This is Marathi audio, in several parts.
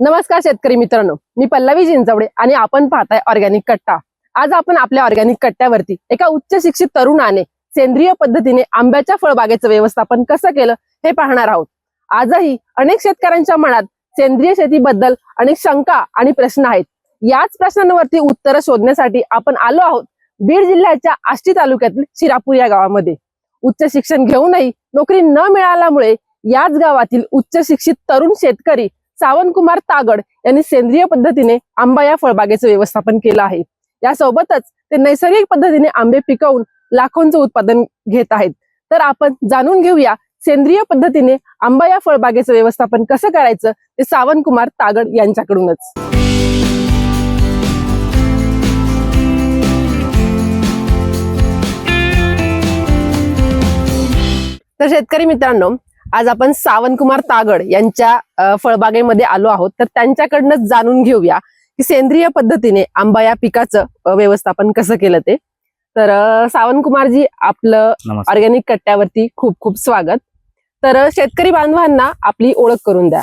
नमस्कार शेतकरी मित्रांनो मी पल्लवी जिंजवडे आणि आपण पाहताय ऑर्गॅनिक कट्टा. आज आपण आपल्या ऑर्गॅनिक कट्ट्यावरती एका उच्च शिक्षित तरुणाने सेंद्रिय पद्धतीने आंब्याच्या फळबागेचं व्यवस्थापन कसं केलं हे पाहणार आहोत. आजही अनेक शेतकऱ्यांच्या मनात सेंद्रिय शेतीबद्दल अनेक शंका आणि प्रश्न आहेत. याच प्रश्नांवरती उत्तरं शोधण्यासाठी आपण आलो आहोत बीड जिल्ह्याच्या आष्टी तालुक्यातील शिरापूर या गावामध्ये. उच्च शिक्षण घेऊनही नोकरी न मिळाल्यामुळे याच गावातील उच्च शिक्षित तरुण शेतकरी सावंतकुमार तागड यांनी सेंद्रिय पद्धतीने आंबा या फळबागेचं व्यवस्थापन केलं आहे. यासोबतच ते नैसर्गिक पद्धतीने आंबे पिकवून लाखोंचं उत्पादन घेत आहेत. तर आपण जाणून घेऊया सेंद्रिय पद्धतीने आंबा या फळबागेचं व्यवस्थापन कसं करायचं ते सावंतकुमार तागड यांच्याकडूनच. तर शेतकरी मित्रांनो आज आपण सावंतकुमार तागड यांच्या फळबागेमध्ये आलो आहोत. तर त्यांच्याकडनं जाणून घेऊया की सेंद्रिय पद्धतीने आंबा या पिकाचं व्यवस्थापन कसं केलं ते. तर सावंतकुमारजी आपलं ऑर्गॅनिक कट्ट्यावरती खूप खूप स्वागत. तर शेतकरी बांधवांना आपली ओळख करून द्या.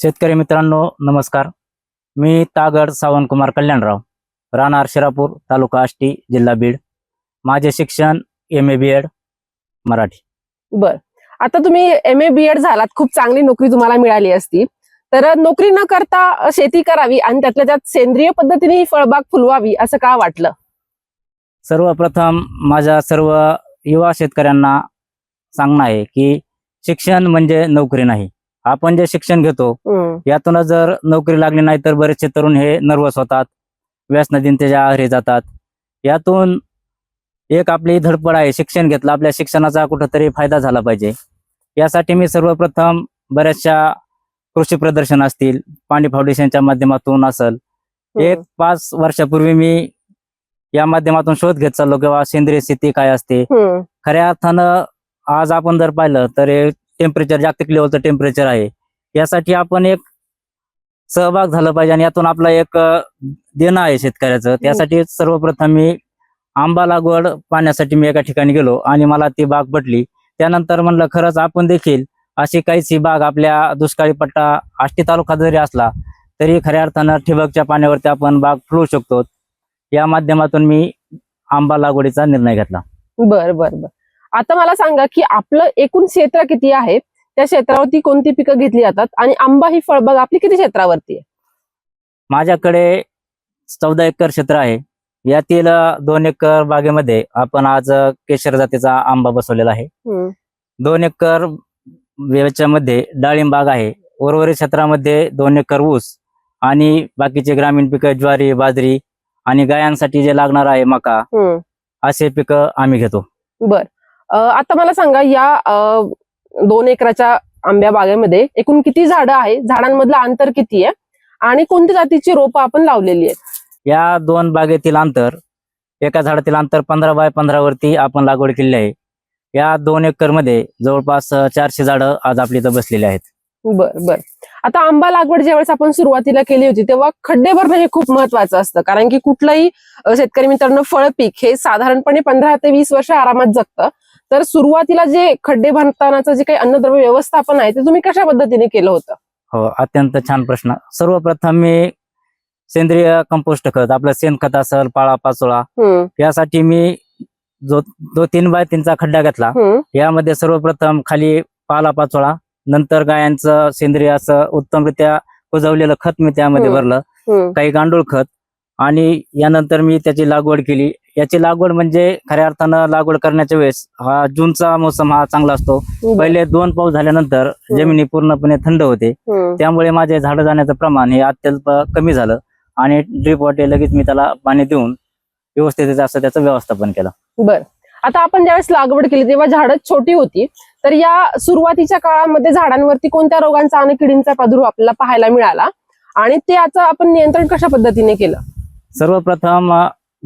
शेतकरी मित्रांनो नमस्कार. मी तागड सावंतकुमार कल्याणराव राहणार शिरापूर तालुका आष्टी जिल्हा बीड. माझे शिक्षण M A B Ed Marathi. बर. आता तुम्ही एम ए बी एड झालात खूप चांगली नोकरी तुम्हाला मिळाली असती. तर नोकरी न करता शेती करावी आणि त्यातल्या त्यात सेंद्रिय पद्धतीने ही फळबाग फुलवावी असं का वाटलं? सर्वप्रथम माझ्या सर्व युवा शेतकऱ्यांना सांगणं आहे की शिक्षण म्हणजे नोकरी नाही. आपण जे शिक्षण घेतो यातूनच जर नोकरी लागली नाही तर बरेचसे तरुण हे नर्वस होतात व्यसनदिनतेच्या आहारी जातात. यातून एक आपली धडपड आहे शिक्षण घेतलं आपल्या शिक्षणाचा कुठंतरी फायदा झाला पाहिजे. यासाठी मी सर्वप्रथम बऱ्याचशा कृषी प्रदर्शन असतील पाणी फाउंडेशनच्या माध्यमातून असल. एक पाच वर्षापूर्वी मी या माध्यमातून शोध घेत चाललो किंवा सेंद्रिय शेती काय असते? खऱ्या अर्थानं आज आपण जर पाहिलं तर टेम्परेचर जागतिक लेवलचं टेम्परेचर आहे. यासाठी आपण एक सहभाग झालं पाहिजे आणि यातून आपला एक देणं आहे शेतकऱ्याचं. त्यासाठी सर्वप्रथम मी आंबा लागवड पाहण्यासाठी मी एका ठिकाणी गेलो आणि मला ती बाग पटली त्यानंतर म्हणलं खरंच आपण देखील अशी काहीच ही बाग आपल्या दुष्काळी पट्टा आष्टी तालुका जरी असला तरी खऱ्या अर्थानं ठिबकच्या पाण्यावरती आपण बाग फुलवू शकतो. या माध्यमातून मी आंबा लागवडीचा निर्णय घेतला. बर बर बर. आता मला सांगा की आपलं एकूण क्षेत्र किती आहे? त्या क्षेत्रावरती कोणती पिकं घेतली जातात? आणि आंबा ही फळबाग आपली किती क्षेत्रावरती आहे? माझ्याकडे चौदा एकर क्षेत्र आहे. यातील दोन एकर बागेमध्ये आपण आज केशर जातीचा आंबा बसवलेला आहे. दोन एकर याच्यामध्ये डाळिंब बाग आहे. उर्वरित क्षेत्रामध्ये दोन एकर ऊस आणि बाकीचे ग्रामीण पिकं ज्वारी बाजरी आणि गायांसाठी जे लागणार आहे मका. असे पिकं आम्ही घेतो. बर. आता मला सांगा या दोन एकराच्या आंब्या बागेमध्ये एकूण किती झाडं आहे झाडांमधलं अंतर किती आहे? आणि कोणत्या जातीची रोपं आपण लावलेली आहेत? या दोन बागेतील अंतर एका झाडातील अंतर पंधरा बाय पंधरा वरती आपण लागवड केलेली आहे. या दोन एकरमध्ये जवळपास चारशे झाडं आज आपली इथं बसलेली आहेत. बर बर. आता आंबा लागवड ज्यावेळेस आपण सुरुवातीला केली होती तेव्हा खड्डे भरणं हे खूप महत्वाचं असतं. कारण की कुठलंही शेतकरी मित्रांनो फळ पीक हे साधारणपणे पंधरा ते वीस वर्ष आरामात जगतं. तर सुरुवातीला जे खड्डे बांधतानाचं जे काही अन्नद्रव्य व्यवस्थापन आहे ते तुम्ही कशा पद्धतीने केलं होतं? हो अत्यंत छान प्रश्न. सर्वप्रथम मी सेंद्रिय कंपोस्ट खत आपलं शेणखत असेल पाळा पाचोळा यासाठी मी जो जो तीन बाय तीनचा खड्डा घेतला यामध्ये सर्वप्रथम खाली पाला पाचोळा नंतर गायांचं सेंद्रिय असं उत्तमरित्या कुजवलेलं खत मी त्यामध्ये. भरलं काही गांडूळ खत आणि यानंतर मी त्याची लागवड केली. याची लागवड म्हणजे खऱ्या अर्थानं लागवड करण्याच्या वेळेस हा जूनचा मोसम हा चांगला असतो. पहिले दोन पाऊस झाल्यानंतर जमिनी पूर्णपणे थंड होते. त्यामुळे माझे झाडं जाण्याचं प्रमाण हे अत्यल्प कमी झालं. आणि ड्रीप वाटे लगेच मी त्याला पाणी देऊन व्यवस्थित असं त्याचं व्यवस्थापन केलं. बर. आता आपण ज्यावेळेस लागवड केली तेव्हा झाडं छोटी होती. तर या सुरुवातीच्या काळामध्ये झाडांवरती कोणत्या रोगांचा आणि किडींचा प्रादुर्भाव आपल्याला पाहायला मिळाला? आणि ते याचं आपण नियंत्रण कशा पद्धतीने केलं? सर्वप्रथम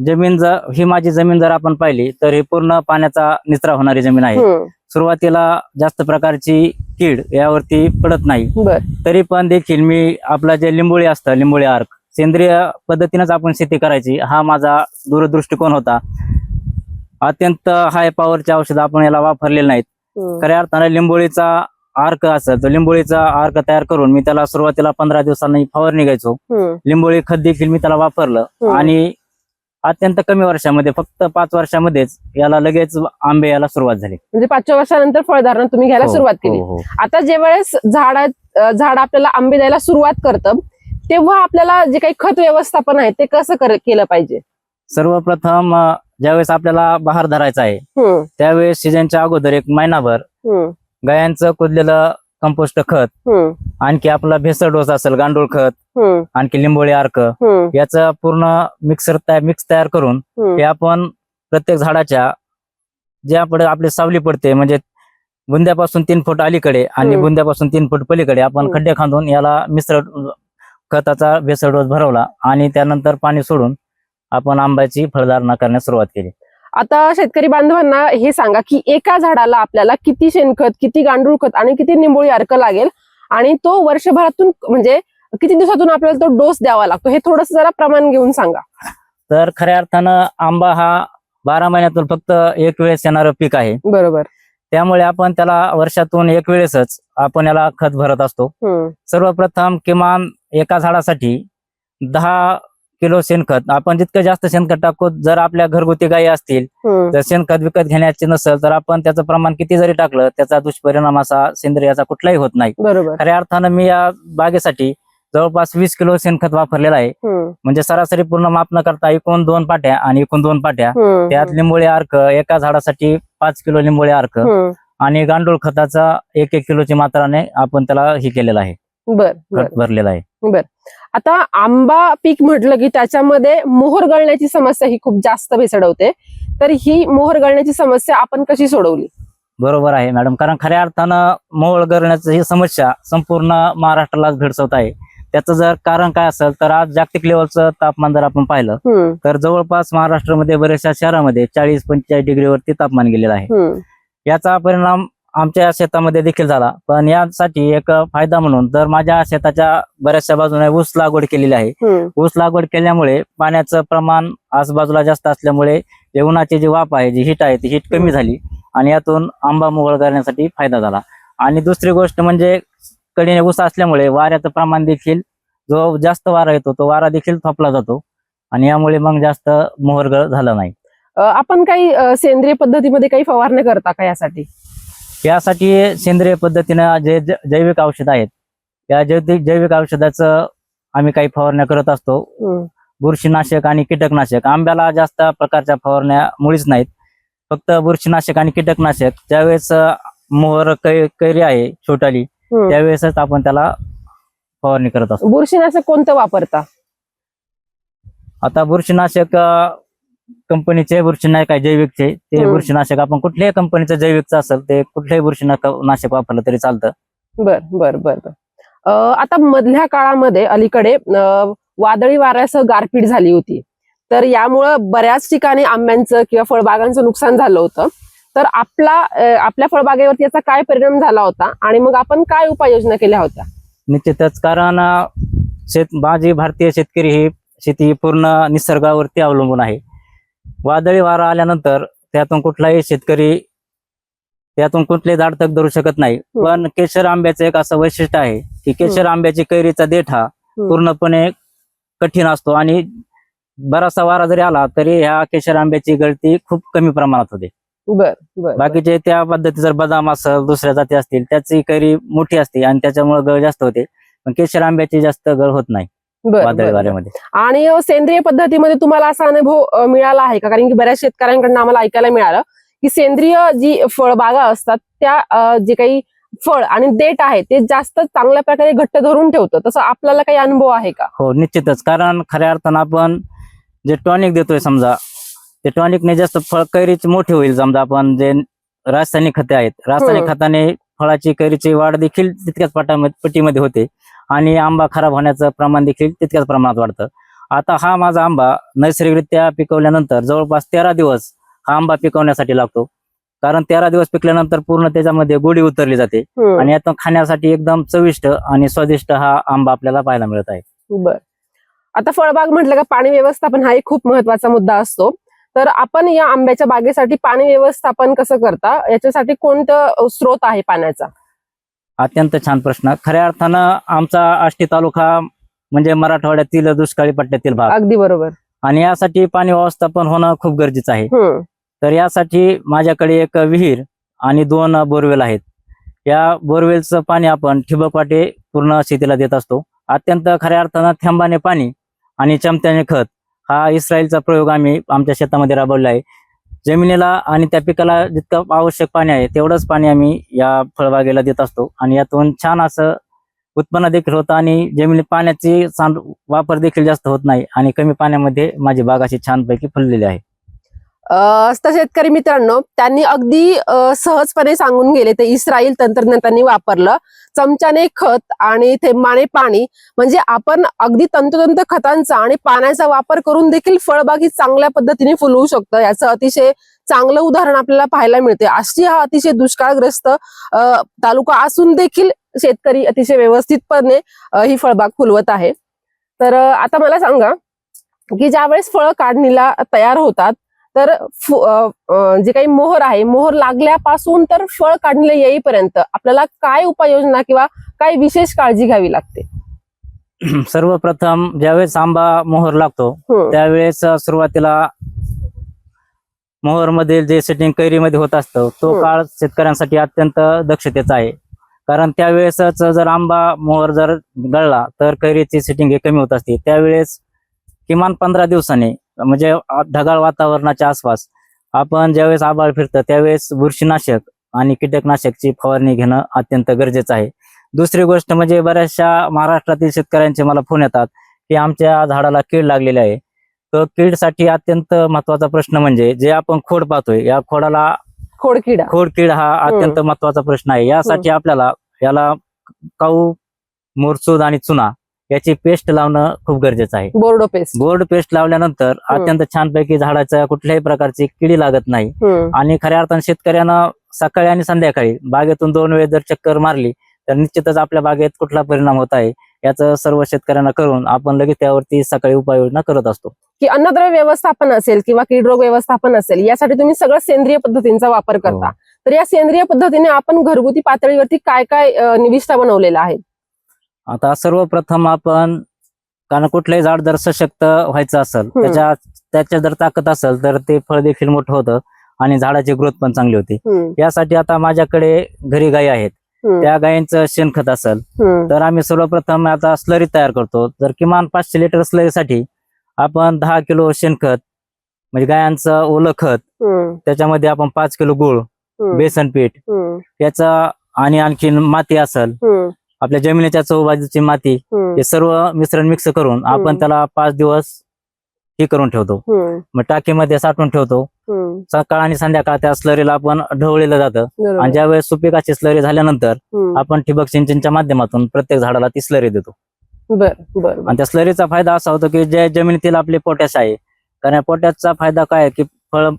जमीन जर ही माझी जमीन जर आपण पाहिली तर ही पूर्ण पाण्याचा निचरा होणारी जमीन आहे. सुरुवातीला जास्त प्रकारची कीड यावरती पडत नाही. बर. तरी पण देखील मी आपलं जे लिंबोळी असतं लिंबोळी आर्क सेंद्रिय पद्धतीनंच आपण शेती करायची हा माझा दूरदृष्टिकोन होता. अत्यंत हाय पॉवरचे औषध आपण याला वापरलेले नाहीत. खऱ्या अर्थानं लिंबोळीचा अर्क असेल तर लिंबोळीचा अर्क तयार करून मी त्याला सुरुवातीला पंधरा दिवसांनी फवारणी घ्यायचो लिंबोळी खत देखील मी त्याला वापरलं. आणि अत्यंत कमी वर्षामध्ये फक्त पाच वर्षामध्येच याला लगेच आंबे यायला सुरुवात झाली. म्हणजे पाचव्या वर्षानंतर फळधारणा तुम्ही घ्यायला हो, सुरुवात केली. हो, हो. आता जे वेळेस झाड झाड आपल्याला आंबे द्यायला सुरुवात करतं तेव्हा आपल्याला जे काही खत व्यवस्थापन आहे ते कसं कर- केलं पाहिजे सर्वप्रथम ज्यावेळेस आपल्याला बहार धरायचा आहे त्यावेळेस सीजनच्या अगोदर एक महिनाभर गायांचं कुदलेलं कंपोस्ट खत आणखी आपला भेसळ डोस असेल गांडूळ खत आणखी लिंबोळी अर्क याचं पूर्ण मिक्सर मिक्स तयार करून. हे आपण प्रत्येक झाडाच्या जे आपण आपली सावली पडते म्हणजे बुंद्यापासून तीन फूट अलीकडे आणि. बुंद्यापासून तीन फूट पलीकडे आपण. खड्डे खांदून याला मिश्र खताचा भेसळ डोस भरवला आणि त्यानंतर पाणी सोडून आपण आंब्याची फळधारणा करण्यास सुरुवात केली. आता शेतकरी बांधवांना हे सांगा की एका झाडाला आपल्याला किती शेणखत किती गांडूळ खत आणि किती निंबोळी अर्क लागेल? आणि तो वर्षभरातून म्हणजे किती दिवसातून आपल्याला तो डोस द्यावा लागतो? हे थोडस जरा प्रमाण घेऊन सांगा. तर खऱ्या अर्थानं आंबा हा बारा महिन्यातून फक्त एक वेळेस येणारं पीक आहे. बरोबर. त्यामुळे आपण त्याला वर्षातून एक वेळेसच आपण याला खत भरत असतो. सर्वप्रथम किमान एका झाडासाठी दहा किलो शेणखत. आपण जितकं जास्त शेणखत टाकू जर आपल्या घरगुती गायी असतील जर शेणखत विकत घेण्याचे नसेल तर आपण त्याचं प्रमाण किती जरी टाकलं त्याचा दुष्परिणाम असा सेंद्रियाचा कुठलाही होत नाही. खऱ्या अर्थानं मी या बागेसाठी जवळपास वीस किलो शेणखत वापरलेलं आहे. म्हणजे सरासरी पूर्ण माप न करता एकूण दोन पाट्या आणि एकूण दोन पाट्या. त्यात लिंबोळी अर्क एका झाडासाठी पाच किलो लिंबोळी अर्क आणि गांडूळ खताचा एक एक किलोची मात्राने आपण त्याला हे केलेलं आहे. बर बर. खत भरलेलं आहे. आता आंबा पीक म्हटलं की त्याच्यामध्ये मोहर गळण्याची समस्या ही खूप जास्त भेसडवते तर ही मोहर गळण्याची समस्या आपण कशी सोडवली? बरोबर आहे मॅडम. कारण खऱ्या अर्थानं मोळ करण्याची ही समस्या संपूर्ण महाराष्ट्रालाच भेडसवत आहे. त्याचं जर कारण काय असेल तर आज जागतिक लेवलचं तापमान जर आपण पाहिलं तर जवळपास महाराष्ट्रामध्ये बऱ्याचशा शहरामध्ये चाळीस पंचेचाळीस डिग्रीवरती तापमान गेलेलं आहे. याचा परिणाम आमच्या शेतामध्ये देखील झाला. पण यासाठी एक फायदा म्हणून तर माझ्या शेताच्या बऱ्याचशा बाजूने ऊस लागवड केलेली आहे. ऊस लागवड केल्यामुळे पाण्याचं प्रमाण आजूबाजूला जास्त असल्यामुळे जे उन्हाची जी वाफ आहे जी हिट आहे ती हिट कमी झाली आणि यातून आंबा मोगळ करण्यासाठी फायदा झाला. आणि दुसरी गोष्ट म्हणजे कडीने ऊस असल्यामुळे वाऱ्याचं प्रमाण देखील जो जास्त वारा येतो तो वारा देखील थोपला जातो आणि यामुळे मग जास्त मोहरगळ झालं नाही. आपण काही सेंद्रिय पद्धतीमध्ये काही फवारणी करता का यासाठी? यासाठी सेंद्रिय पद्धतीनं जे जैविक औषध आहेत या जैविक जैविक औषधाचं आम्ही काही फवारण्या करत असतो. बुरशीनाशक आणि कीटकनाशक. आंब्याला जास्त प्रकारच्या फवारण्या मुळीच नाहीत. फक्त बुरशीनाशक आणि कीटकनाशक. ज्यावेळेस मोहर कै- कैरी आहे छोटाली. त्यावेळेसच आपण त्याला फवारणी करत असतो. बुरशीनाशक कोणतं वापरता? आता बुरशीनाशक कंपनीचे बुरशीनाशक आहे जैविकचे. ते हम्म. बुरशीनाशक आपण कुठल्याही कंपनीचं जैविकचं असेल ते कुठल्याही बुरशीनाशक नाशक वापरलं तरी चालतं. बर बर बर बर. अ, आता मधल्या काळामध्ये अलीकडे अ, वादळी वाऱ्यासह गारपीट झाली होती. तर यामुळं बऱ्याच ठिकाणी आंब्यांचं किंवा फळबागांचं नुकसान झालं होतं. तर आपला अ, आपल्या फळबागेवरती याचा काय परिणाम झाला होता? आणि मग आपण काय उपाययोजना केल्या होत्या? निश्चितच कारण अं, शेत माझी भारतीय शेतकरी ही शेती पूर्ण निसर्गावरती अवलंबून आहे. वादळी वारा आल्यानंतर त्यातून कुठलाही शेतकरी त्यातून कुठले झाड तग धरू शकत नाही. पण केशर आंब्याचं एक असं वैशिष्ट्य आहे की केशर आंब्याची कैरीचा देठ हा. पूर्णपणे कठीण असतो आणि बराचसा वारा जरी आला तरी ह्या केशर आंब्याची गळती खूप कमी प्रमाणात होते. बर बाकीचे त्या पद्धती जर बदाम असेल दुसऱ्या जाती असतील त्याची कैरी मोठी असते आणि त्याच्यामुळे गळ जास्त होते. पण केशर आंब्याची जास्त गळ होत नाही. वादळी बर. वाऱ्यामध्ये. आणि सेंद्रिय पद्धतीमध्ये तुम्हाला असा अनुभव मिळाला आहे का? कारण की बऱ्याच शेतकऱ्यांकडून आम्हाला ऐकायला मिळालं की सेंद्रिय जी फळबागा असतात त्या जे काही फळ आणि देठ आहे ते जास्त चांगल्या प्रकारे घट्ट धरून ठेवतं. तसं आपल्याला काही अनुभव आहे का? हो निश्चितच. कारण खऱ्या अर्थानं आपण जे टॉनिक देतोय समजा ते टॉनिकने जास्त फळ कैरीची मोठी होईल. समजा आपण जे रासायनिक खते आहेत रासायनिक. खताने फळाची कैरीची वाढ देखील तितक्याच पटामध्ये पटीमध्ये होते. आणि आंबा खराब होण्याचं प्रमाण देखील तितक्याच प्रमाणात वाढतं. आता हा माझा आंबा नैसर्गिकरित्या पिकवल्यानंतर जवळपास तेरा दिवस हा आंबा पिकवण्यासाठी लागतो. कारण तेरा दिवस पिकल्यानंतर पूर्ण त्याच्यामध्ये गोडी उतरली जाते. आणि यातून खाण्यासाठी एकदम चविष्ट आणि स्वादिष्ट हा आंबा आपल्याला पाहायला मिळत आहे. बर. आता फळबाग म्हटलं का पाणी व्यवस्थापन हा एक खूप महत्त्वाचा मुद्दा असतो. तर आपण या आंब्याच्या बागेसाठी पाणी व्यवस्थापन कसं करता? याच्यासाठी कोणतं स्रोत आहे पाण्याचा? अत्यंत छान प्रश्न. खऱ्या अर्थानं आमचा आष्टी तालुका म्हणजे मराठवाड्यातील दुष्काळी पट्ट्यातील भाग. अगदी बरोबर. आणि यासाठी पाणी व्यवस्थापन होणं खूप गरजेचं आहे. तर यासाठी माझ्याकडे एक विहीर आणि दोन बोरवेल आहेत. या बोरवेलचं पाणी आपण ठिबक वाटे पूर्ण शेतीला देत असतो. अत्यंत खऱ्या अर्थानं थेंबाने पाणी आणि चमत्याने खत हा इस्रायलचा प्रयोग आम्ही आमच्या शेतामध्ये राबवला आहे. जमिनीला आणि त्या पिकाला जितकं आवश्यक पाणी आहे तेवढंच पाणी आम्ही या फळबागेला देत असतो. आणि यातून छान असं उत्पन्न देखील होतं आणि जमिनीत पाण्याची वापर देखील जास्त होत नाही आणि कमी पाण्यामध्ये माझी बाग अशी छानपैकी फुललेली आहे. तर शेतकरी मित्रांनो त्यांनी अगदी सहजपणे सांगून गेले ते इस्रायल तंत्रज्ञान त्यांनी वापरलं. चमच्याने खत आणि थेंबाने पाणी म्हणजे आपण अगदी तंतोतंत खतांचा आणि पाण्याचा वापर करून देखील फळबाग ही चांगल्या पद्धतीने फुलवू शकतं. याचं अतिशय चांगलं उदाहरण आपल्याला पाहायला मिळते. आष्टी हा अतिशय दुष्काळग्रस्त तालुका असून देखील शेतकरी अतिशय व्यवस्थितपणे ही फळबाग फुलवत आहे. तर आता मला सांगा की ज्यावेळेस फळं काढणीला तयार होतात तर जे काही मोहर आहे मोहर लागल्यापासून तर फळ काढणीला येईपर्यंत आपल्याला काय उपाययोजना किंवा काय विशेष काळजी घ्यावी लागते? सर्वप्रथम ज्यावेळेस आंबा मोहर लागतो त्यावेळेस सुरुवातीला मोहर मधील जे सेटिंग कैरीमध्ये होत असतं तो. काळ शेतकऱ्यांसाठी अत्यंत दक्षतेचा आहे. कारण त्यावेळेसच जर आंबा मोहर जर गळला तर कैरीची सेटिंग हे कमी होत असते. त्यावेळेस किमान पंधरा दिवसांनी म्हणजे ढगाळ वातावरणाच्या आसपास. आपण ज्यावेळेस आबाळ फिरतं त्यावेळेस बुरशीनाशक आणि कीटकनाशकची फवारणी घेणं अत्यंत गरजेचं आहे. दुसरी गोष्ट म्हणजे बऱ्याचशा महाराष्ट्रातील शेतकऱ्यांचे मला फोन येतात की आमच्या झाडाला कीड लागलेली आहे. तर कीडसाठी अत्यंत महत्त्वाचा प्रश्न म्हणजे जे आपण खोड पाहतोय या खोडाला खोडकिडा खोड कीड हा अत्यंत महत्त्वाचा प्रश्न आहे. यासाठी आपल्याला याला काऊ मोरसूद आणि चुना याची पेस्ट लावणं खूप गरजेचं आहे. बोर्डो पेस्ट. बोर्ड पेस्ट लावल्यानंतर अत्यंत छानपैकी झाडाच्या कुठल्याही प्रकारची किडी लागत नाही. आणि खऱ्या अर्थाने शेतकऱ्यांना सकाळी आणि संध्याकाळी बागेतून दोन वेळेस जर चक्कर मारली तर निश्चितच आपल्या बागेत कुठला परिणाम होत आहे याचं सर्व शेतकऱ्यांना करून आपण लगेच त्यावरती सकाळी उपाययोजना करत असतो. की अन्नद्रव्य व्यवस्थापन असेल किंवा कीडरोग व्यवस्थापन असेल यासाठी तुम्ही सगळं सेंद्रिय पद्धतींचा वापर करता. हो. तर या सेंद्रिय पद्धतीने आपण घरगुती पातळीवरती काय काय निविष्ठा बनवलेला आहे आता सर्वप्रथम आपण कारण कुठलंही झाड जर सशक्त व्हायचं असेल त्याच्या त्याच्या जर ताकद असेल तर ते फळ देखील मोठं होतं आणि झाडाची ग्रोथ पण चांगली होती. यासाठी आता माझ्याकडे घरी गायी आहेत. त्या गायींचं शेणखत असेल तर आम्ही सर्वप्रथम आता स्लरी तयार करतो. तर किमान पाचशे लिटर स्लरीसाठी आपण दहा किलो शेणखत म्हणजे गायांचं ओलं खत त्याच्यामध्ये आपण पाच किलो गुळ बेसन पीठ याचा आणि आणखीन माती असेल आपल्या जमिनीच्या चौबाजूची माती हे सर्व मिश्रण मिक्स करून आपण. त्याला पाच दिवस हे करून ठेवतो मग टाकीमध्ये साठवून ठेवतो सकाळ आणि संध्याकाळ त्या स्लरीला आपण ढवळलेलं जातं. आणि ज्यावेळेस सुपिकाची स्लरी झाल्यानंतर आपण ठिबक सिंचनच्या माध्यमातून प्रत्येक झाडाला ती स्लरी देतो बर बर बर. आणि त्या स्लरीचा फायदा असा होतो की जे जमिनीतील आपले पोटॅश आहे कारण या पोटॅशचा फायदा काय आहे की फळ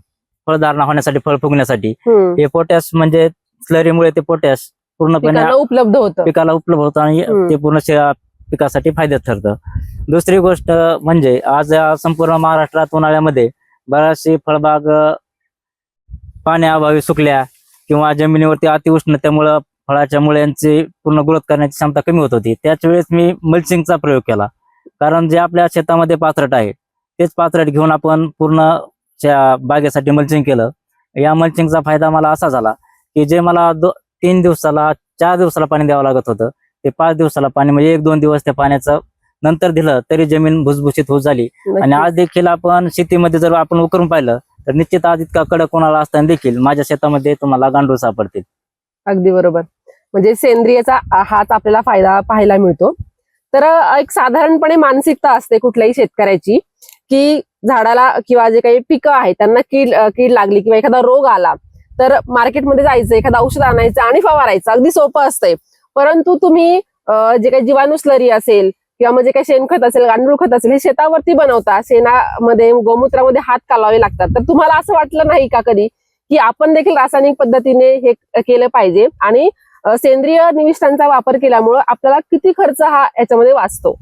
फळधारणा होण्यासाठी फळ फुगण्यासाठी. हे पोटॅश म्हणजे स्लरीमुळे ते पोटॅश पूर्णपणे उपलब्ध होतं. पिकाला उपलब्ध होतं आणि. ते पूर्ण पिकासाठी फायद्यात ठरतं. दुसरी गोष्ट म्हणजे आज या संपूर्ण महाराष्ट्रात उन्हाळ्यामध्ये बऱ्याचशी फळबाग पाण्याअभावी सुकल्या किंवा जमिनीवरती अतिउष्णतेमुळं फळाच्या मुळ्यांची पूर्ण ग्रोथ करण्याची क्षमता कमी होत होती. त्याच वेळेस मी मल्चिंगचा प्रयोग केला. कारण जे आपल्या शेतामध्ये पात्रट आहे तेच पात्रट घेऊन आपण पूर्ण बागेसाठी मल्चिंग केलं. या मल्चिंगचा फायदा मला असा झाला की जे मला तीन दिवसाला चार दिवसाला पाणी द्यावं लागत होतं. ते पाच दिवसाला पाणी म्हणजे एक दोन दिवस त्या पाण्याचं नंतर दिलं तरी जमीन भुसभुशीत होत झाली. आणि. आज देखील आपण शेतीमध्ये जर आपण उकरून पाहिलं तर निश्चित आज इतका कडक कोणाला असताना देखील माझ्या शेतामध्ये तुम्हाला गांडूळ सापडतील. अगदी बरोबर. म्हणजे सेंद्रियचा हाच आपल्याला फायदा पाहायला मिळतो. तर एक साधारणपणे मानसिकता असते कुठल्याही शेतकऱ्याची की झाडाला किंवा जे काही पिकं आहेत त्यांना कीड कीड लागली किंवा एखादा रोग आला तर मार्केटमध्ये जायचं एखादं औषध आणायचं आणि फवारायचं. अगदी सोपं असतंय. परंतु तुम्ही जे काही जीवाणू स्लरी असेल किंवा म्हणजे काही शेणखत असेल गांडूळ खत असेल हे शेतावरती बनवता शेणामध्ये गोमूत्रामध्ये हात कालावे लागतात. तर तुम्हाला असं वाटलं नाही का कधी? की आपण देखील रासायनिक पद्धतीने हे केलं पाहिजे आणि सेंद्रिय निविष्ठांचा वापर केल्यामुळं आपल्याला किती खर्च हा याच्यामध्ये वाचतो?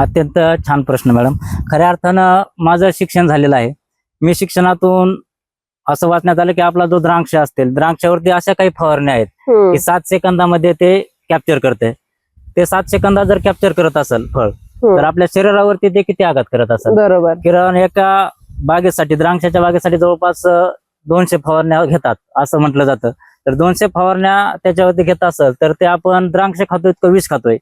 अत्यंत छान प्रश्न मॅडम. खऱ्या अर्थानं माझं शिक्षण झालेलं आहे. मी शिक्षणातून असं वाचण्यात आलं की आपला जो द्रांक्ष असतील द्राक्षावरती अशा काही फवारण्या आहेत की सात सेकंदामध्ये ते कॅप्चर करते. ते सात सेकंदात जर कॅप्चर करत असेल फळ. तर आपल्या शरीरावरती ते किती आघात करत असेल? बरोबर. किरण एका बागेसाठी द्राक्षाच्या बागेसाठी जवळपास दोनशे फवारण्या घेतात असं म्हटलं जातं. तर दोनशे फवारण्या त्याच्यावरती घेत असेल तर ते आपण द्राक्ष खातोय इतकं विष खातोय.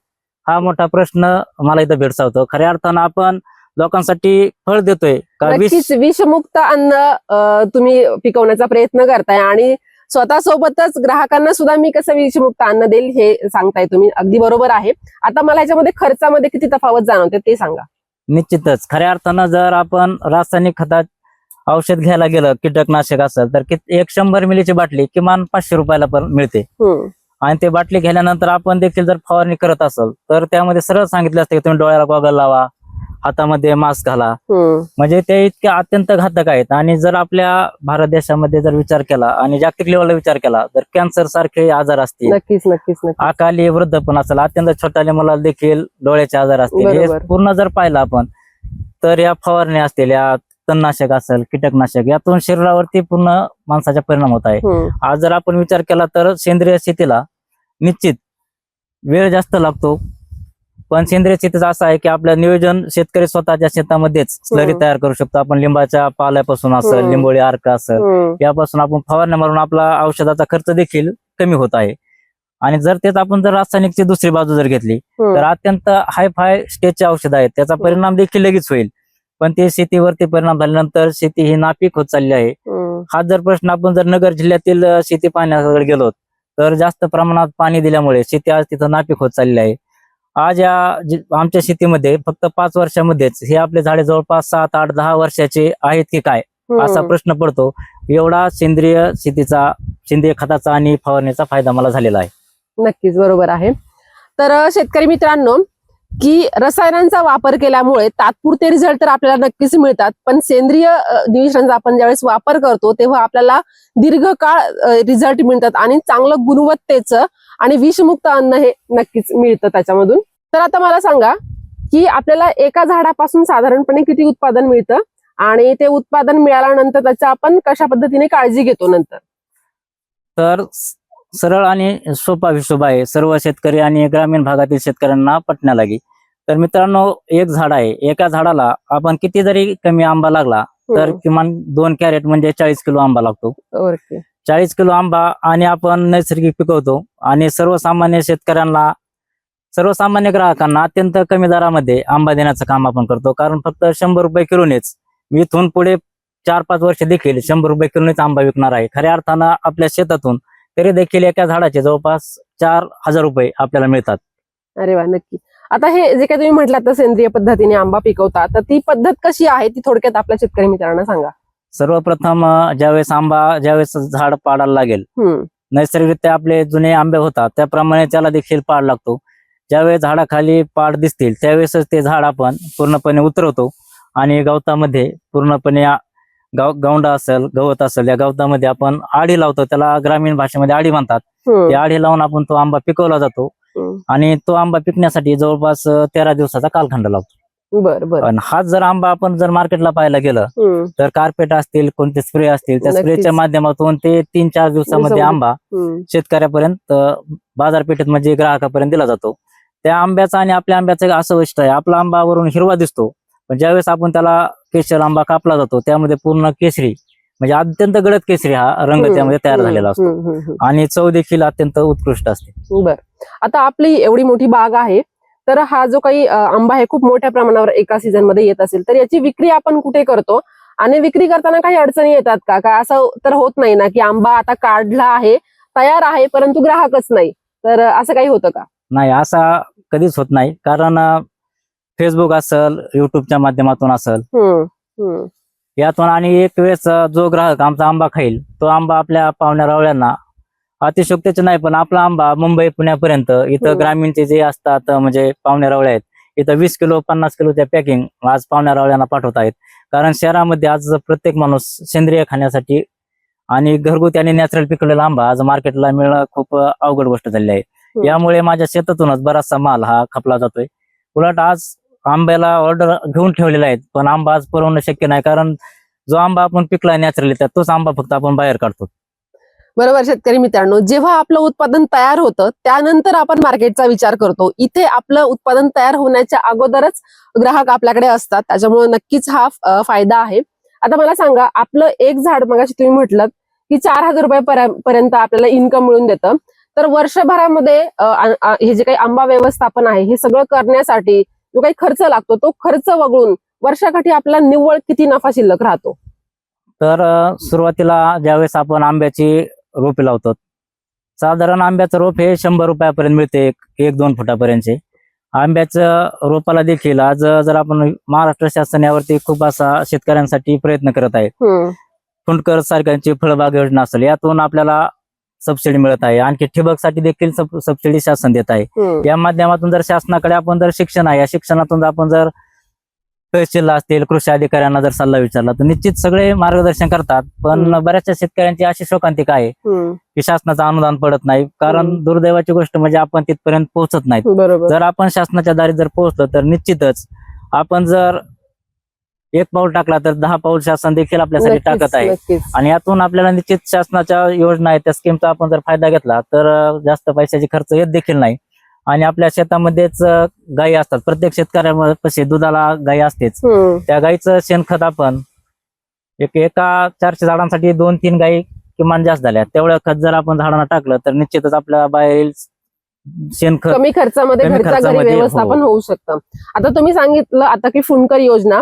हा मोठा प्रश्न मला इथं भेडसावतो. खऱ्या अर्थानं आपण लोकांसाठी फळ देतोय का विष? नक्कीच विषमुक्त अन्न अं, तुम्ही पिकवण्याचा प्रयत्न करताय आणि स्वतः सोबतच ग्राहकांना सुद्धा मी कसं विषमुक्त अन्न देईल हे सांगताय तुम्ही. अगदी बरोबर आहे. आता मला याच्यामध्ये खर्चामध्ये किती तफावत जाणवते ते सांगा. निश्चितच. खऱ्या अर्थानं जर आपण रासायनिक खतात औषध घ्यायला गेलं कीटकनाशक असेल तर कित- एक शंभर मिलीची बाटली किमान पाचशे रुपयाला पण मिळते. हम्म. आणि ते बाटली घेतल्यानंतर आपण देखील जर फवारणी करत असेल तर त्यामध्ये सरळ सांगितलं असतं की तुम्ही डोळ्याला गॉगल लावा हातामध्ये मास्क घाला. म्हणजे ते इतके अत्यंत घातक आहेत. आणि जर आपल्या भारत देशामध्ये जर विचार केला आणि जागतिक लेवलला विचार केला तर कॅन्सर सारखे आजार असतील. नक्कीच नक्कीच अकाली वृद्धपण असेल अत्यंत छोट्याल्या मुलाला देखील डोळ्याचे आजार असतील. हे. पूर्ण जर पाहिलं आपण तर या फवारण्या असतील या तणनाशक असेल कीटकनाशक यातून शरीरावरती पूर्ण माणसाचा परिणाम होत आहे. आज जर आपण विचार केला तर सेंद्रिय शेतीला निश्चित वेळ जास्त लागतो. पण सेंद्रिय शेतीचं असं आहे की आपलं नियोजन शेतकरी स्वतःच्या शेतामध्येच स्लरी. तयार करू शकतो आपण लिंबाच्या पाल्यापासून असेल. लिंबोळी अर्क असेल. यापासून आपण फवारण्या मारून आपला औषधाचा खर्च देखील कमी होत आहे आणि जर तेच आपण जर रासायनिकची दुसरी बाजू जर घेतली. तर अत्यंत हाय फाय स्टेजचे औषध आहेत त्याचा परिणाम देखील लगेच होईल पण ते शेतीवरती परिणाम झाल्यानंतर शेती ही नापीक होत चालली आहे. हा जर प्रश्न आपण जर नगर जिल्ह्यातील शेती पाहण्याकडे गेलो तर जास्त प्रमाणात पाणी दिल्यामुळे शेती आज तिथं नापीक होत चालली आहे आज या आमच्या शेतीमध्ये फक्त पाच वर्षामध्येच हे आपले झाडे जवळपास सात आठ दहा वर्षाचे आहेत की काय असा हम्म. प्रश्न पडतो. एवढा सेंद्रिय शेतीचा सेंद्रिय खताचा आणि फवारणीचा फायदा मला झालेला आहे. नक्कीच बरोबर आहे. तर शेतकरी मित्रांनो की रसायनांचा वापर केल्यामुळे तात्पुरते रिझल्ट तर आपल्याला नक्कीच मिळतात पण सेंद्रिय अ, निविष्ठांचा आपण ज्यावेळेस वापर करतो तेव्हा आपल्याला दीर्घकाळ रिझल्ट मिळतात आणि चांगलं गुणवत्तेचं आणि विषमुक्त अन्न हे नक्कीच मिळतं त्याच्यामधून. तर आता मला सांगा की आपल्याला एका झाडापासून साधारणपणे किती उत्पादन मिळतं? आणि ते उत्पादन मिळाल्यानंतर त्याचं आपण कशा पद्धतीने काळजी घेतो नंतर? तर सरळ आणि सोपा हिशोब आहे. सर्व शेतकरी आणि ग्रामीण भागातील शेतकऱ्यांना पटण्यालागी तर मित्रांनो एक झाड आहे. एका झाडाला आपण किती जरी कमी आंबा लागला तर हम्म. किमान दोन कॅरेट म्हणजे चाळीस किलो आंबा लागतो. चाळीस किलो आंबा आणि आपण नैसर्गिक पिकवतो. आणि सर्वसामान्य शेतकऱ्यांना सर्वसामान्य ग्राहकांना अत्यंत कमी दरामध्ये आंबा देण्याचं काम आपण करतो. कारण फक्त शंभर रुपये किलोनेच मी इथून पुढे चार पाच वर्ष देखील शंभर रुपये किलोनेच आंबा विकणार आहे. खऱ्या अर्थानं आपल्या शेतातून तरी देखील एका झाडाचे जवळपास चार हजार रुपये आपल्याला मिळतात. अरे वा नक्की. आता हे जे काही तुम्ही म्हटलं तर सेंद्रिय पद्धतीने आंबा पिकवता तर ती पद्धत कशी आहे ती थोडक्यात आपल्या शेतकरी मित्रांना सांगा. सर्वप्रथम ज्यावेळेस आंबा ज्यावेळेस झाड पाडायला लागेल नैसर्गिकरित्या आपले जुने आंबे होतात त्याप्रमाणे त्याला देखील पाड लागतो. ज्यावेळेस झाडाखाली पाड दिसतील त्यावेळेसच ते झाड आपण पूर्णपणे उतरवतो. आणि गवतामध्ये पूर्णपणे गाव गौंडा असेल गवत असेल या गवतामध्ये आपण आडी लावतो. त्याला ग्रामीण भाषेमध्ये आडी म्हणतात. ते आडी लावून आपण तो आंबा पिकवला जातो. आणि तो आंबा पिकण्यासाठी जवळपास तेरा दिवसाचा कालखंड लागतो बर बर. आणि हाच जर आंबा आपण जर मार्केटला पाहायला गेलं तर कार्पेट असतील कोणते स्प्रे असतील त्या. स्प्रेच्या माध्यमातून ते तीन चार दिवसामध्ये. आंबा. शेतकऱ्यापर्यंत बाजारपेठेत म्हणजे ग्राहकापर्यंत दिला जातो. त्या आंब्याचा आणि आपल्या आंब्याचं असं वैशिष्ट्य आहे. आपला आंबा वरून हिरवा दिसतो पण ज्यावेळेस आपण त्याला केशर आंबा कापला जातो त्यामध्ये पूर्ण केसरी म्हणजे अत्यंत गडद केसरी हा रंग त्यामध्ये तयार झालेला असतो. आणि चव देखील अत्यंत उत्कृष्ट असते. बर. आता आपली एवढी मोठी बाग आहे तर हा जो काही आंबा आहे खूप मोठ्या प्रमाणावर एका सीझनमध्ये येत असेल तर याची विक्री आपण कुठे करतो? आणि विक्री करताना काही अडचणी येतात का? का असं तर होत नाही ना की आंबा आता काढला आहे तयार आहे परंतु ग्राहकच नाही. तर असं काही होतं का? नाही असा कधीच होत नाही कारण फेसबुक असेल युट्यूबच्या माध्यमातून असेल. यातून आणि एक वेळेस जो ग्राहक आमचा आंबा खाईल तो आंबा आपल्या पाहुण्या रावळ्यांना अतिशोक्तीचे नाही पण आपला आंबा मुंबई पुण्यापर्यंत इथं. ग्रामीणचे जे असतात म्हणजे पाहुण्या रावळे आहेत इथं वीस किलो पन्नास किलोच्या पॅकिंग आज पाहुण्या रावळ्यांना पाठवत आहेत कारण शहरामध्ये आज प्रत्येक माणूस सेंद्रिय खाण्यासाठी आणि घरगुती आणि नॅचरल पिकवलेला आंबा आज मार्केटला मिळणं खूप अवघड गोष्ट झाली आहे. यामुळे माझ्या शेतातूनच बराचसा माल हा खपला जातोय. उलट आज आंब्याला ऑर्डर घेऊन ठेवलेला आहे पण आंबा आज पुरवणं शक्य नाही कारण जो आंबा आपण पिकलाय नॅचरली त्यात तोच आंबा फक्त आपण बाहेर काढतो. बरोबर शेतकरी मित्रांनो जेव्हा आपलं उत्पादन तयार होतं त्यानंतर आपण मार्केटचा विचार करतो. इथे आपलं उत्पादन तयार होण्याच्या अगोदरच ग्राहक आपल्याकडे असतात त्याच्यामुळे नक्कीच हा फायदा आहे. आता मला सांगा आपलं एक झाड मगाशी तुम्ही म्हटलं की चार हजार रुपयापर्यंत आपल्याला इन्कम मिळून देतं. तर वर्षभरामध्ये हे जे काही आंबा व्यवस्थापन आहे हे सगळं करण्यासाठी जो काही खर्च लागतो तो खर्च वगळून वर्षाकाठी आपला निव्वळ किती नफा शिल्लक राहतो? तर सुरुवातीला ज्यावेळेस आपण आंब्याची रोपे लावतो साधारण आंब्याचं रोप हे शंभर रुपयापर्यंत मिळते एक एक दोन फुटापर्यंतचे. आंब्याचं रोपाला देखील आज जर आपण महाराष्ट्र शासन यावरती खूप असा शेतकऱ्यांसाठी प्रयत्न करत आहे. फुंडकर सारख्यांची फळबाग योजना असेल यातून आपल्याला सबसिडी मिळत आहे. आणखी ठिबकसाठी देखील सब- सबसिडी शासन देत आहे. या माध्यमातून जर शासनाकडे आपण जर शिक्षण आहे या शिक्षणातून जर आपण जर तहसील असतील कृषी अधिकाऱ्यांना जर सल्ला विचारला तर निश्चित सगळे मार्गदर्शन करतात. पण. बऱ्याचशा शेतकऱ्यांची अशी शोकांतिका आहे की शासनाचं अनुदान पडत नाही. कारण. दुर्दैवाची गोष्ट म्हणजे आपण तिथपर्यंत पोहोचत बरोबर. जर आपण शासनाच्या दारी जर पोहोचलो तर निश्चितच आपण जर एक पाऊल टाकला तर दहा पाऊल शासन देखील आपल्यासाठी टाकत आहे. आणि यातून आपल्याला निश्चित शासनाच्या योजना आहेत त्या स्कीमचा आपण जर फायदा घेतला तर जास्त पैशाची खर्च येत देखील नाही. आणि आपल्या शेतामध्येच गायी असतात. प्रत्येक शेतकऱ्यामध्ये दुधाला गायी असतेच. त्या गाईचं शेणखत आपण एक एका चारशे झाडांसाठी दोन तीन गायी किमान जास्त झाल्या. तेवढं खत जर आपण झाडांना टाकलं तर निश्चितच आपल्या बाहेर शेणखत कमी खर्चामध्ये व्यवस्थापन हो. होऊ शकतं. आता तुम्ही सांगितलं आता की फुंडकर योजना.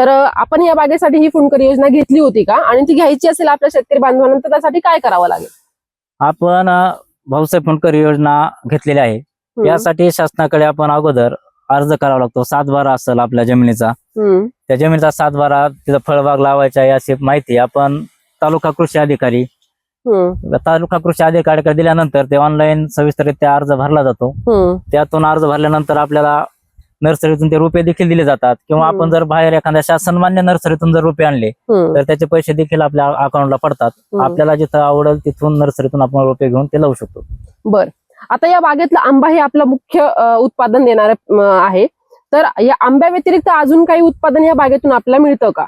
तर आपण या बागेसाठी ही फुंडकर योजना घेतली होती का? आणि ती घ्यायची असेल आपल्या शेतकरी बांधवांना तर त्यासाठी काय करावं लागेल? आपण भाऊसाहेब फुंडकर योजना घेतलेली आहे. यासाठी शासनाकडे आपण अगोदर अर्ज करावा लागतो. सातबारा असेल आपल्या जमिनीचा. त्या जमिनीचा सातबारा तिथं फळबाग लावायचा अशी माहिती आपण तालुका कृषी अधिकारी तालुका कृषी अधिकाऱ्याकडे दिल्यानंतर ते ऑनलाईन सविस्तररित्या अर्ज भरला जातो. त्यातून अर्ज भरल्यानंतर आपल्याला नर्सरीतून ते रुपये देखील दिले जातात. किंवा. आपण जर बाहेर एखाद्या शासनमान्य नर्सरीतून जर रुपये आणले तर त्याचे पैसे देखील आपल्या अकाउंटला पडतात. आपल्याला जिथं आवडेल तिथून नर्सरीतून आपण रुपये घेऊन ते लावू शकतो. बर. आता या बागेतला आंबा हे आपलं मुख्य उत्पादन देणार आहे. तर या आंब्या व्यतिरिक्त अजून काही उत्पादन या बागेतून आपल्याला मिळतं का?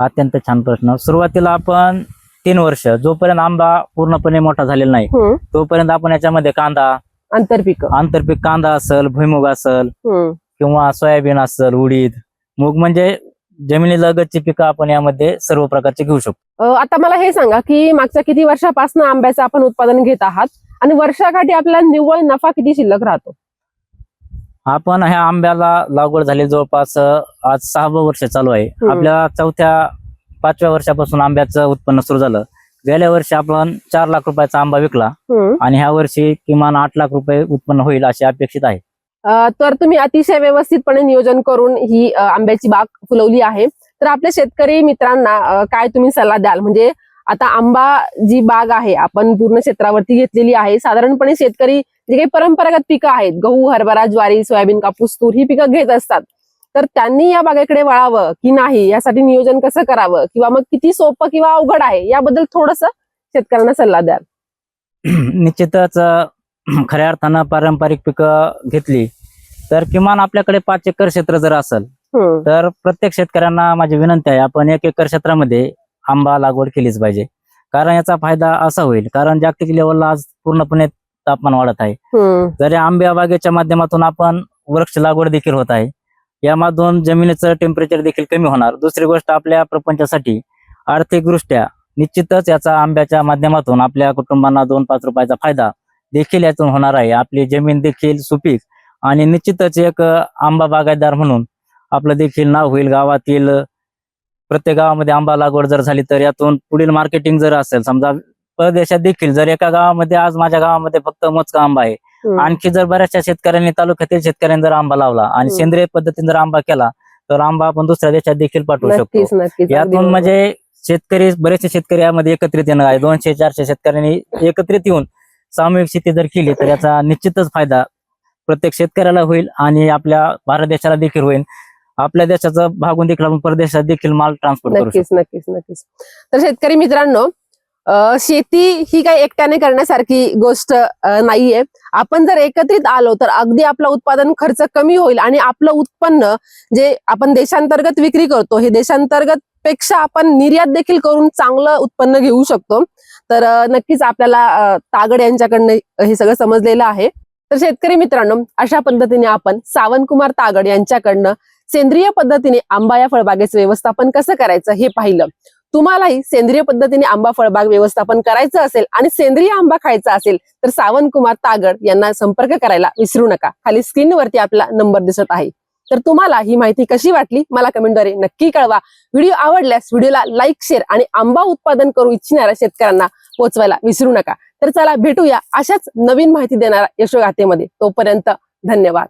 अत्यंत छान प्रश्न. सुरुवातीला आपण तीन वर्ष जोपर्यंत आंबा पूर्णपणे मोठा झालेला नाही तोपर्यंत आपण याच्यामध्ये कांदा आंतरपीक. आंतरपीक कांदा असेल भुईमुग असेल किंवा सोयाबीन असेल उडीद मूग म्हणजे जमिनीलगतची पिकं आपण यामध्ये सर्व प्रकारचे घेऊ शकतो. आता मला हे सांगा की मागच्या किती वर्षापासून आंब्याचं आपण उत्पादन घेत आहात आणि वर्षाकाठी आपल्याला निव्वळ नफा किती शिल्लक राहतो? आपण ह्या आंब्याला लागवड झाली जवळपास आज सहावं वर्ष चालू आहे. आपल्या चौथ्या पाचव्या वर्षापासून आंब्याचं उत्पन्न सुरू झालं. गेल्या वर्षी आपण चार लाख रुपयाचा आंबा विकला. आणि ह्या वर्षी किमान आठ लाख रुपये उत्पन्न होईल अशी अपेक्षित आहे. तर तुम्ही अतिशय व्यवस्थितपणे नियोजन करून ही आंब्याची बाग फुलवली आहे. तर आपल्या शेतकरी मित्रांना काय तुम्ही सल्ला द्याल? म्हणजे आता आंबा जी बाग आहे आपण पूर्ण क्षेत्रावरती घेतलेली आहे. साधारणपणे शेतकरी जे काही परंपरागत पिकं आहेत गहू हरभरा ज्वारी सोयाबीन कापूस तूर ही पिकं घेत असतात. तर त्यांनी या बागेकडे वळावं की नाही? यासाठी नियोजन कसं करावं? किंवा मग किती सोपं किंवा अवघड आहे? याबद्दल थोडस शेतकऱ्यांना सल्ला द्याल. निश्चितच खऱ्या अर्थानं पारंपरिक पिकं घेतली. तर किमान आपल्याकडे पाच एकर क्षेत्र जर असेल हम्म, तर प्रत्येक शेतकऱ्यांना माझी विनंती आहे आपण एक एकर क्षेत्रामध्ये आंबा लागवड केलीच पाहिजे. कारण याचा फायदा असा होईल कारण जागतिक लेवलला आज पूर्णपणे तापमान वाढत आहे. हम्म, जरी आंब्या बागेच्या माध्यमातून आपण वृक्ष लागवड देखील होत आहे यामधून जमिनीचं टेम्परेचर देखील कमी होणार. दुसरी गोष्ट आपल्या प्रपंचासाठी आर्थिकदृष्ट्या निश्चितच याचा आंब्याच्या माध्यमातून आपल्या कुटुंबांना दोन पाच रुपयाचा फायदा देखील यातून होणार आहे. आपली जमीन देखील सुपीक आणि निश्चितच एक आंबा बागायतदार म्हणून आपलं देखील नाव होईल गावातील प्रत्येक गावामध्ये आंबा लागवड जर झाली तर यातून पुढील मार्केटिंग जर असेल समजा परदेशात देखील जर एका गावामध्ये आज माझ्या गावामध्ये फक्त मोजका आंबा आहे. आणखी जर बऱ्याचशा शेतकऱ्यांनी तालुक्यातील शेतकऱ्यांनी जर आंबा लावला आणि. सेंद्रिय पद्धतीने जर आंबा केला तर आंबा आपण दुसऱ्या देशात देखील पाठवू शकतो यातून. म्हणजे शेतकरी बरेचसे शेतकरी यामध्ये एकत्रित येणं आहे दोनशे चारशे शेतकऱ्यांनी एकत्रित येऊन सामूहिक शेती जर केली तर याचा निश्चितच फायदा प्रत्येक शेतकऱ्याला होईल आणि आपल्या भारत देशाला देखील होईल. आपल्या देशाचं भागून देखील आपण परदेशात देखील माल ट्रान्सपोर्ट करू नक्कीच नक्कीच नक्कीच. तर शेतकरी मित्रांनो शेती ही काही एकट्याने करण्यासारखी गोष्ट नाहीये. आपण जर एकत्रित आलो तर अगदी आपलं उत्पादन खर्च कमी होईल आणि आपलं उत्पन्न जे आपण देशांतर्गत विक्री करतो हे देशांतर्गत पेक्षा आपण निर्यात देखील करून चांगलं उत्पन्न घेऊ शकतो. तर नक्कीच आपल्याला तागड यांच्याकडनं हे सगळं समजलेलं आहे. तर शेतकरी मित्रांनो अशा पद्धतीने आपण सावंतकुमार तागड यांच्याकडनं सेंद्रिय पद्धतीने आंबा या फळबागेचं व्यवस्थापन कसं करायचं हे पाहिलं. तुम्हालाही सेंद्रिय पद्धतीने आंबा फळबाग व्यवस्थापन करायचं असेल आणि सेंद्रिय आंबा खायचा असेल तर सावंतकुमार तागड यांना संपर्क करायला विसरू नका. खाली स्क्रीनवरती आपला नंबर दिसत आहे. तर तुम्हाला ही माहिती कशी वाटली? मला कमेंटद्वारे नक्की कळवा. व्हिडिओ आवडल्यास व्हिडिओला लाईक शेअर आणि आंबा उत्पादन करू इच्छिणाऱ्या शेतकऱ्यांना पोहोचवायला विसरू नका. तर चला भेटूया अशाच नवीन माहिती देणाऱ्या यशोगाथेमध्ये. तोपर्यंत धन्यवाद.